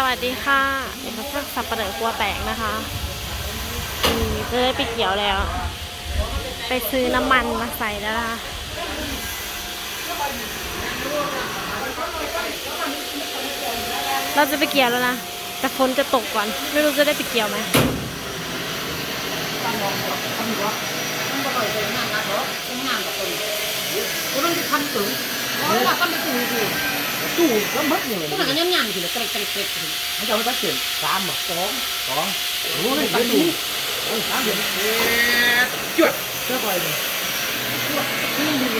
สวัสดีค่ะเอกพักสับปะเหร่อกลัวแตกนะคะนี่จะได้ไปเกี่ยวแล้ว ไปซื้อน้ำมันมาใส่แล้วนะคะเราจะไปเกี่ยวแล้วนะ แต่ฝนจะตกก่อน ไม่รู้จะได้ไปเกี่ยวไหมก็ต้องทำถึงเพราะว่าก็ไม่ถึงสิ ตู้ก็มัดอย่างก็นี้หนังยังยังอยู่เลยเกร็กเกร็กเกร็กมันจะเอาไปเปลี่ยนสามอะสองสองโอ้ยตันดูโอ้ยสามเดือนเอ๊ะจุดเจ้าไปเลย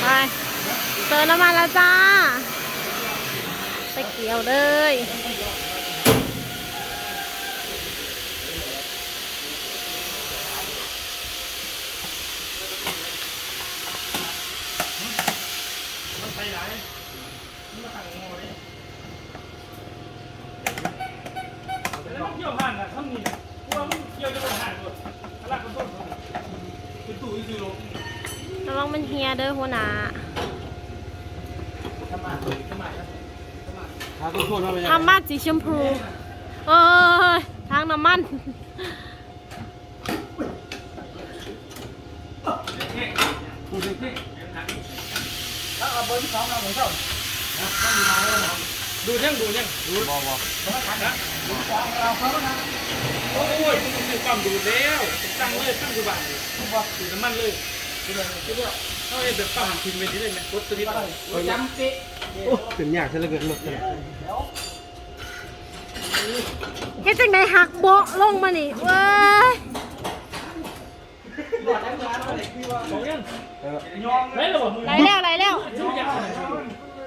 ไปเจอน้ำมันแล้วจ้าไปเกี่ยวเลย แล้วเกี่ยวผ่านนะทั้งนี้กลัวมันเกี่ยวจะเป็นห่านหมดตลาดคนต้นเป็นตู้อีคือลงระวังมันเฮียเด้อหัวหน้าหาตัวโทษมาไปยังทำบ้านสีชมพูเอ้ยทางน้ำมันกูเด็กเด็กดูยังดูยังดูบอบอโอ้ยมันคือความดูแล้วตั้งเลยตั้งดูบ้านดูน้ำมันเลยเขาเองแบบปั๊มทิ้งไปที่ไหนไหมรถตัวนี้ปั๊มจำเป๊โอ้เป็นยากซะเหลือเกินรถเฮ็ดจังไดหักโบะลงมานี่เว้ยยอมไหนระบบมือไหลแล้วไหลแล้ว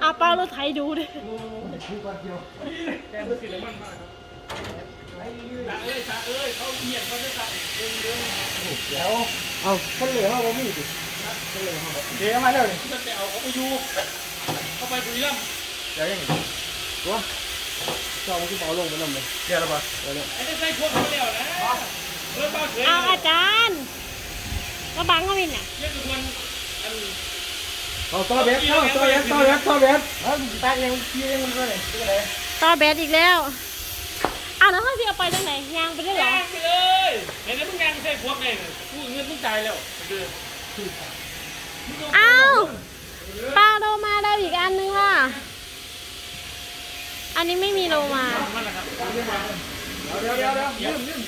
อางเอาเปล่ารถไถดูดิแกมันสิน้ำมันมากตาเอ้ยตาเอ้ยเขาเหยียบเขาจะตาเดินเดินเอาคนเหลือเขาบ่มีดิเดี๋ยวมาแล้วนี่มันไปเอาเขาไปอยู่เขาไปบุรีรัมย์เดี๋ยวยังไงตัวเจ้ามันคือเบาลงไปนั่นเลยเดี๋ยวละบ่เดี๋ยวนะไอ้ได้ใส่พวกเขาแล้วนะเออบ้าเฉยเอาอาจารย์ก็บังเขาวินน่ะเรียกคนอัน เอาต่อเบ็ดเข้าต่อเบ็ดต่อเบ็ดต่อเบ็ดเฮ้ยแตกยังขี้ยังมันก็เลยก็เลยต่อแบตอีกแล้วเอาแล้วเขาสิเอาไปจังไหนยางไปได้เหรอแงไปเลยเห็นไหมมึงงานไม่ใช่พวกไงกูเงินมึงจ่ายแล้วเดือนเอาปลาโลมาได้อีกอันนึงว่ะอันนี้ไม่มีโลมามันนะครับเดี๋ยวเดี๋ยวเดี๋ยวยืมยืม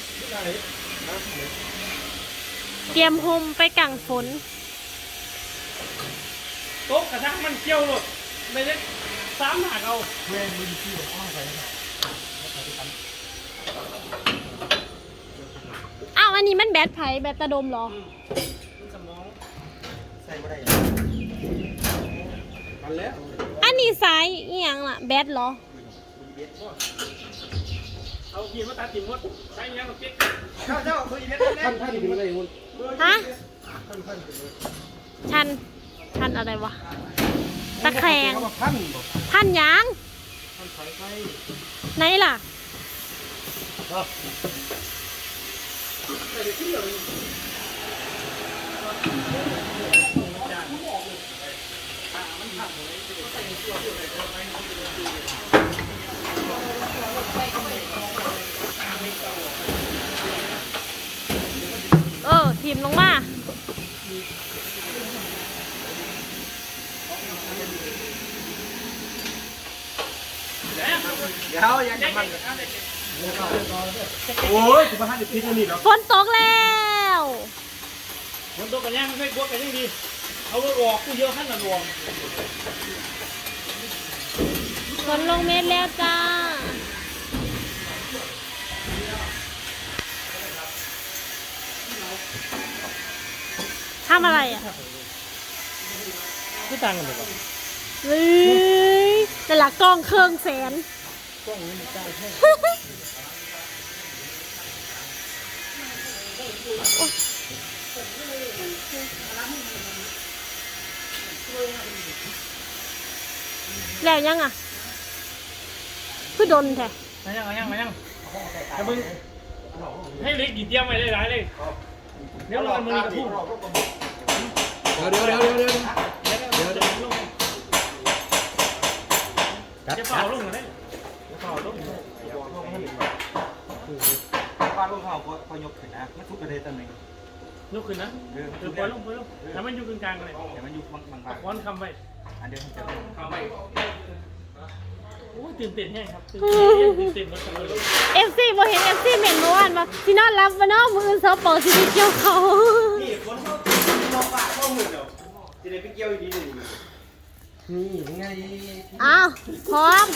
เตรียมโฮมไปกังฝน โต๊ะกระทะมันเกี่ยวหลดไม่ได้สามหักเอาเว้ยมึงขี้แบบอ้อไปอ้าวอันนี้มันแบตไผแบตตะดมเหรอสมองใส่ไม่ได้มันแล้วอันนี้สายอีหยังล่ะแบตเหรอเอาเกียร์มาตัดติ่มมดใช้ยังกับเก๊กเจ้าเจ้าคืออีเม็ดท่านท่านถึงอะไรคุณฮะท่านท่านถึงชัน ชันอะไรวะ ตะแคงเขาบอกท่านบอกพันหยางท่านไฟไฟไหนล่ะเออทีมลงมา เดี๋ยวยังมันโอ้ยคุณพระท่านจะพิจารณาเนาะฝนตกแล้วมันตัวกันยังไม่บวกกันยังดีเอารถออกกูเยอะขั้นละรวมฝนลงเม็ดแล้วจ้าทำอะไรอะไม่ต่างกันเลยเฮ้ย แต่ละกล้องเครื่องแสนแล้วยังอะคือดนแท้มายังมายังมายังแต่มึงให้เล็กกี่เตี้ยมไปได้หลายเลยเดี๋ยวรอมันมีกระพุ่งเดี๋ยวเดี๋ยวเดี๋ยวเดี๋ยวเดี๋ยว เดี๋ยวเลยจะเป่าลงกันได้เป่าลงป้าลูกเขาก็พอยกขึ้นนะมันทุกประเด็นตำแหน่งยกขึ้นนะเออปล่อยลงปล่อยลงถ้ามันอยู่กลางๆเลยเดี๋ยวมันอยู่บางบางค้อนคำไว้อันเดียวมันจะคำไว้โอ้ยตื่นเต้นแห้งครับตื่นเต้นตื่นเต้นมาเลยเอฟซีบ่เห็นเอฟซีเหม็นเมื่อวานมาสินอนรับมาเนาะมือซาเปิดสิไปเกี่ยวเขานี่คนเขาลองปากเข้ามือเดียวจะได้ไปเกี่ยวอีกทีหนึ่ง นี่ไงอ้าวพร้อม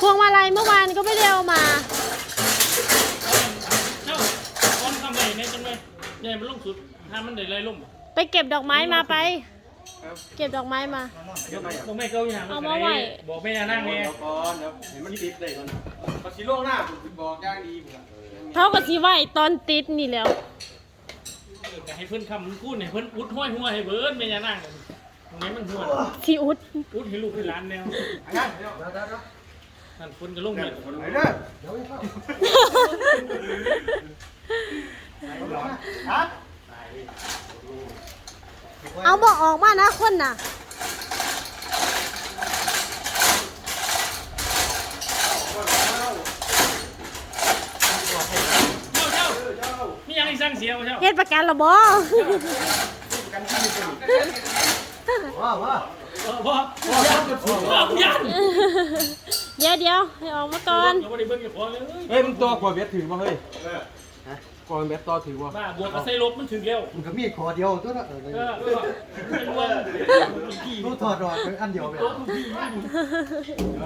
พวงมาลัยเมื่อวานก็ไม่ได้เอามาเจ้าค้อนคำไว้ในจังเลยใหญ่มันลงสุดถ้ามันได้ไรล่มไปเก็บดอกไม้มาไป เก็บดอกไม้มาบอกแม่เก้าอย่างเอามาไว้บอกแม่นั่งไงก่อนเดี๋ยวเห็นมันติดเลยก่อนพอสีโลกหน้าผมบอกย่างดีผมเท่ากับสิไหวตอนติดนี่แหล้ว ให้เพิ่นคำพูดให้เพิ่นอุดห้อยหัวให้เบิร์ดแม่นั่งตรงนี้มันหัวสิอุดอุดให้ลูกให้หลานแนวงั้นเดี๋ยวเดี๋ยวเดี๋ยวนั่นคนก็ลงเลยไปเด้อเดี๋ยวเข้าฮะเอาบอกออกมานะคนน่ะ เจ้าเจ้ามียังอีก สั่งเสียมาเจ้าเฮ็ดประกันละบ่ว้าวว้าวเออพ่อพ่อพ่อยันเดี๋ยวเดี๋ยวให้ออกมาก่อน เราไม่ได้เบิ่งอย่าพอเลยเฮ้ยมึงตัวกว่าเบ็ดถือป่ะเฮ้ยกว่าเบ็ดต่อถือป่ะบ้าบวกกับไส้ลบมันถึงแล้วมันก็มีคอเดียวตัวละเออเออเออเป็นรวมพี่รู้ถอดรอดอันเดียวเลย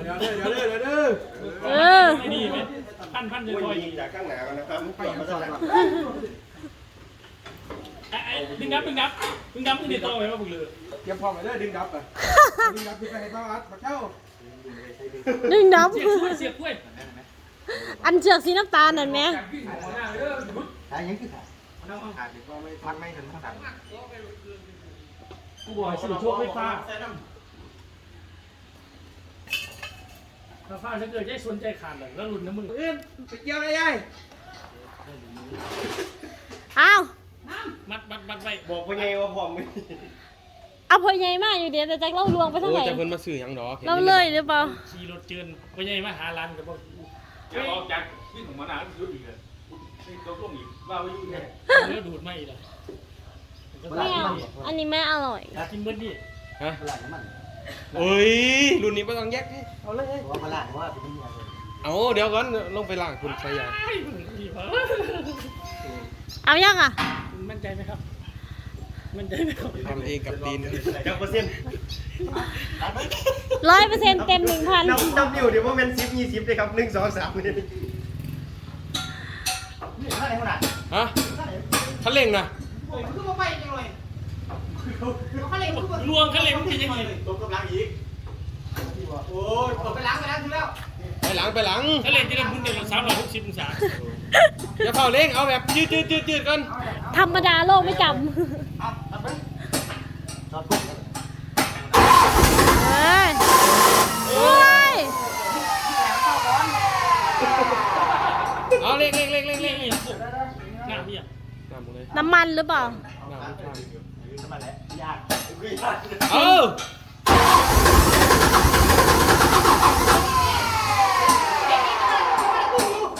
เดี๋ยวเด้อเดี๋ยวเด้อเดี๋ยวเด้อเออไม่ดีไหมพันพันจะคอย จากข้างหน้านะครับไปยังถอด รอดไอ้ดึงนับดึงนับดึงนับมึงเดี๋ยวต่อไปว่าบุกเลยเตรียมพร้อมไปเด้อดึงดับอะดึงดับที่ไปให้ต้ออัดมาเจ้าดึงดับ เสียบกล้วยเสียบกล้วยอันเชือกสีน้ำตาลนั่นแหมหายังคือขาขาดก็ไม่พักไม่ถึงขนาดกูบอกให้สื่อโชคไฟฟ้าไฟฟ้าถ้าเกิดใจสนใจขาดเลยแล้วหลุดนะมึงเอื้อนไปเกี่ยวได้ยัยอ้าว มัดมัดมัดไว้บอกว่าไงว่าผมไม่เอาพ่อใหญ่มาอยู่เดี๋ยวแต่จักเล่าลวงไปทางไหนจะเพิ่นมาซื้อหยังดอกเล่าเลยหรือเปล่าขี่รถเจินไปยังมาหาร้านกับบอกจะออกจากที่ของมานานยุดอีกเลยนี่ตกลงอีกว่าไว้ยุ่งแน่เนื้อดูดไม่เลยไม่เอาอันนี้ไม่อร่อยกินเบิร์ดดิฮะปลาน้ำมันโอ้ยรุ่นนี้ไม่ต้องแยกดิเอาเลยว่าปลาว่าเป็นยังไงเอาเดี๋ยวก่อนลงไปล้างคุณใส่ยาไอ้มึงดีพอเอายังอะ มั่นใจไหมครับ มั่นใจไหมครับทำเองกับตีนจักเปอร์เซ็นต์ร้อยเปอร์เซ็นต์เต็มหนึ่งพันนับนับนิ้วเดี๋ยวว่าเป็นสิบยี่สิบเลยครับหนึ่งสองสามนี่นี่ท่าไหนขนาดฮะคันเร่งนะคือว่าไปจังเลยเขาเลยคือว่าลวงเขาเลยมันเป็นยังไงตกกำลังอีกโอ้ยไปล้างไปล้างถึงแล้ว ไปหลังไปหลังเขาเลยจะได้พุ่งเดียวสามร้อยหกสิบองศา อย่าเฝ้าเร่งเอาแบบยืดยืดยืดยืดกันธรรมดาโลกไม่จตัดปุ๊บำเอ้ยโอ้ยเอาเร่งเร่งเร่งเร่งเรีเร่ยงกเลยหน้าพี่อะน้ำหมดเลยน้ำมันหรือเปล่าน้ำมันข้างทำไมแหละยากเอา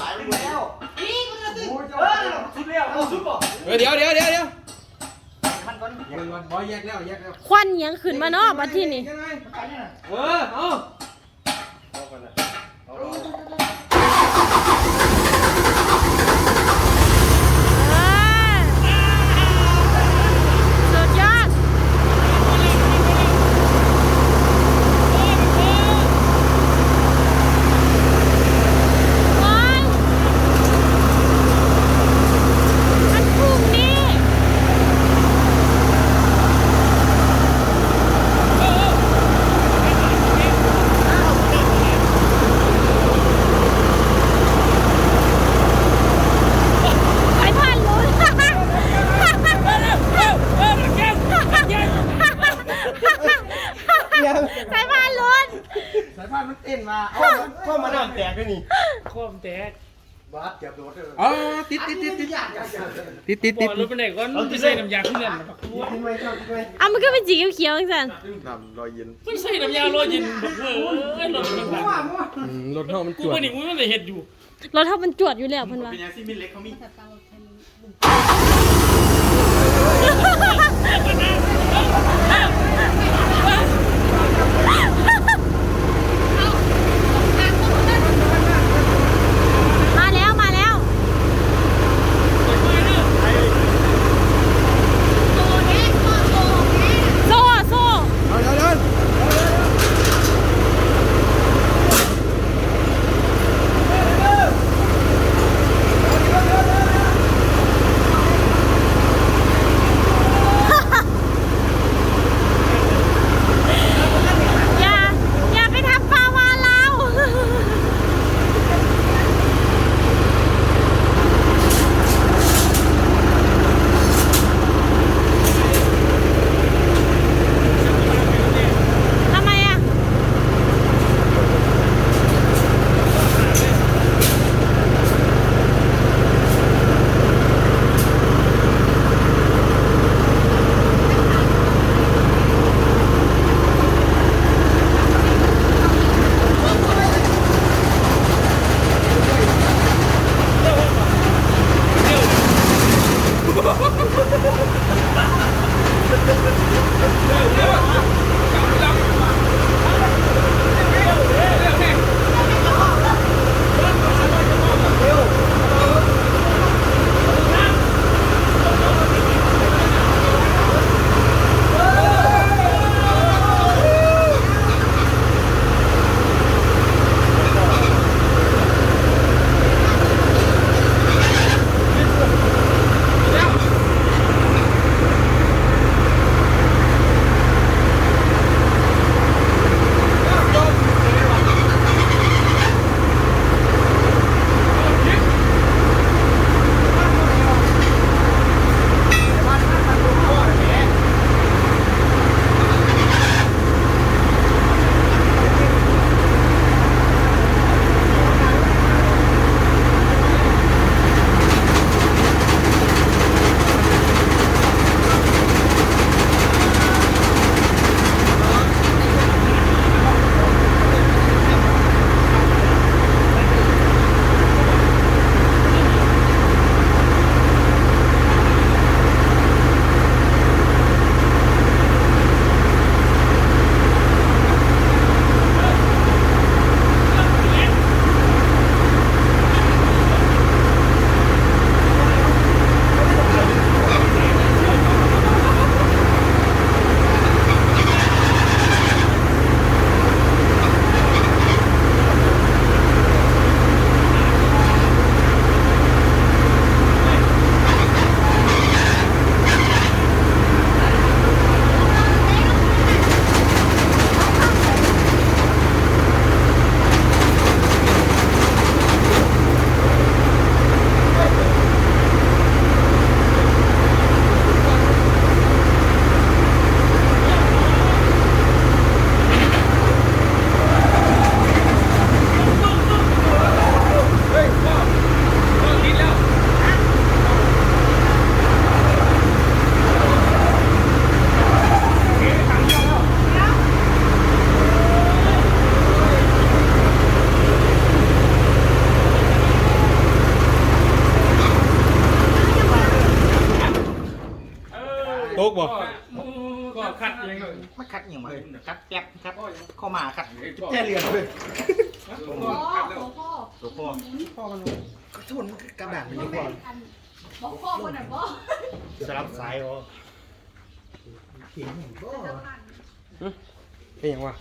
ขายแล้วโอ้ยเออสุดแล้วเอาสุดป่ะ เฮ้ยเดี๋ยวเดี๋ยวเดี๋ยวเดี๋ยวมันก่อนเดี๋ยวก่อนบอยแยกแล้วแยกแล้วควันหยังขึ้นมาเนาะบัดที่นี่ ยังไงไปเนี่ยเออเอาเอ้ยสุดยอด โอ๊ยอันพุ่งนี่ สายพันธุ์ลุ้นสายพันธุ์ ลุ้นสายพานมันเต้นมาเอาเข้ามาน้ำแตกด้วยนี่ข้อมแตกบาสเจ็บโดดเลยอ๋อติดติดติดติดยากยากยากติดติดบติอดกรถไปไหนก่อนจะใส่น้ำยาขึ้นเล่นกินไหมเจ้ากินไหมอะมันก็เป็นสีเขียวๆจังสันน้ำรอยเย็นไม่ใส่น้ำยาลอยเย็นแบบเว้ยรถมันแบบอืมรถเฮามันกูจวดไปนี่กูไม่ได้เห็ดอยู่รถเท่ามันจวดอยู่แล้วเพิ่นว่าเป็นยังซีมินเล็กเขามี กบ่ก็คัดยังไงไม่คัดอย่างไรคัดแป๊บคัดเข้ามาคัดแค่เรียนเลยตัวพ่อพ่อมันก็ทุนกระดาษมันดีกว่าบอกพ่อคนไหนบ่สลับสายอ๋อเป็นหยังวะ